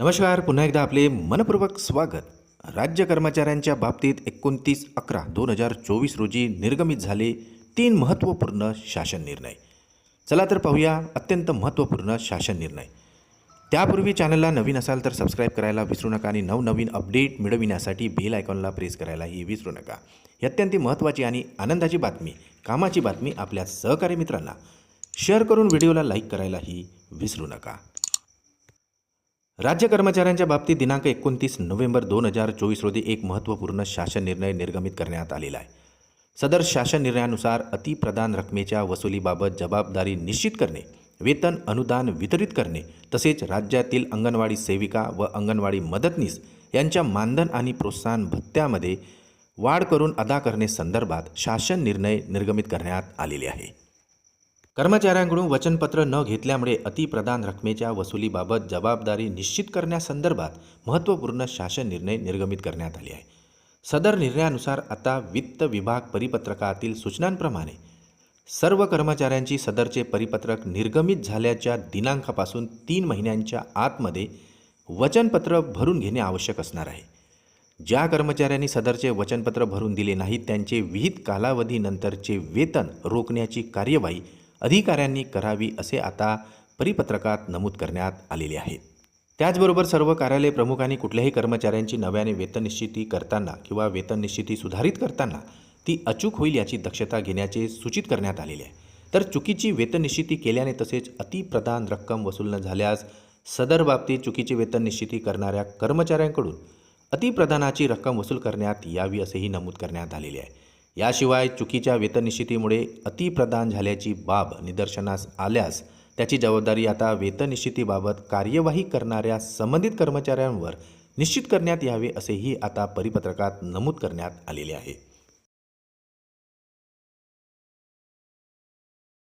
नमस्कार पुन्हा एकदा आपले मनपूर्वक स्वागत. राज्य कर्मचाऱ्यांच्या बाबतीत एकोणतीस अकरा दोन हजार चोवीस रोजी निर्गमित झाले तीन महत्त्वपूर्ण शासन निर्णय. चला तर पाहूया अत्यंत महत्त्वपूर्ण शासन निर्णय. त्यापूर्वी चॅनलला नवीन असाल तर सबस्क्राईब करायला विसरू नका आणि नवनवीन अपडेट मिळविण्यासाठी बेल आयकॉनला प्रेस करायलाही विसरू नका. ही अत्यंत महत्त्वाची आणि आनंदाची बातमी कामाची बातमी आपल्या सहकारी मित्रांना. शेअर करून व्हिडिओला लाईक करायलाही विसरू नका. राज्य कर्मचाऱ्यांच्या बाबतीत दिनांक एकोणतीस नोव्हेंबर दोन हजार चोवीस रोजी एक महत्त्वपूर्ण शासन निर्णय निर्गमित करण्यात आलेला आहे. सदर शासन निर्णयानुसार अतिप्रदान रकमेच्या वसुलीबाबत जबाबदारी निश्चित करणे वेतन अनुदान वितरित करणे तसेच राज्यातील अंगणवाडी सेविका व अंगणवाडी मदतनीस यांच्या मानधन आणि प्रोत्साहन भत्त्यामध्ये वाढ करून अदा करणे संदर्भात शासन निर्णय निर्गमित करण्यात आलेले आहे. कर्मचाऱ्यांकडून वचनपत्र न घेतल्यामुळे अतिप्रदान रकमेच्या वसुलीबाबत जबाबदारी निश्चित करण्यासंदर्भात महत्त्वपूर्ण शासन निर्णय निर्गमित करण्यात आले आहे. सदर निर्णयानुसार आता वित्त विभाग परिपत्रकातील सूचनांप्रमाणे सर्व कर्मचाऱ्यांची सदरचे परिपत्रक निर्गमित झाल्याच्या दिनांकापासून तीन महिन्यांच्या आतमध्ये वचनपत्र भरून घेणे आवश्यक असणार आहे. ज्या कर्मचाऱ्यांनी सदरचे वचनपत्र भरून दिले नाही त्यांचे विहित कालावधीनंतरचे वेतन रोखण्याची कार्यवाही अधिकाऱ्यांनी करावी असे आता परिपत्रकात नमूद करण्यात आलेले आहे. त्याचबरोबर सर्व कार्यालय प्रमुखांनी कुठल्याही कर्मचाऱ्यांची नव्याने वेतन निश्चिती करताना किंवा वेतन निश्चिती सुधारित करताना ती अचूक होईल याची दक्षता घेण्याचे सूचित करण्यात आलेले आहे. तर चुकीची वेतन निश्चिती केल्याने तसेच अतिप्रदान रक्कम वसूल न झाल्यास सदर बाबतीत चुकीची वेतन निश्चिती करणाऱ्या कर्मचाऱ्यांकडून अतिप्रदानाची रक्कम वसूल करण्यात यावी असेही नमूद करण्यात आलेले आहे. याशिवाय चुकीच्या वेतननिश्चितीमुळे अतिप्रदान झाल्याची बाब निदर्शनास आल्यास त्याची जबाबदारी आता वेतननिश्चितीबाबत कार्यवाही करणाऱ्या संबंधित कर्मचाऱ्यांवर निश्चित करण्यात यावे असेही आता परिपत्रकात नमूद करण्यात आलेले आहे.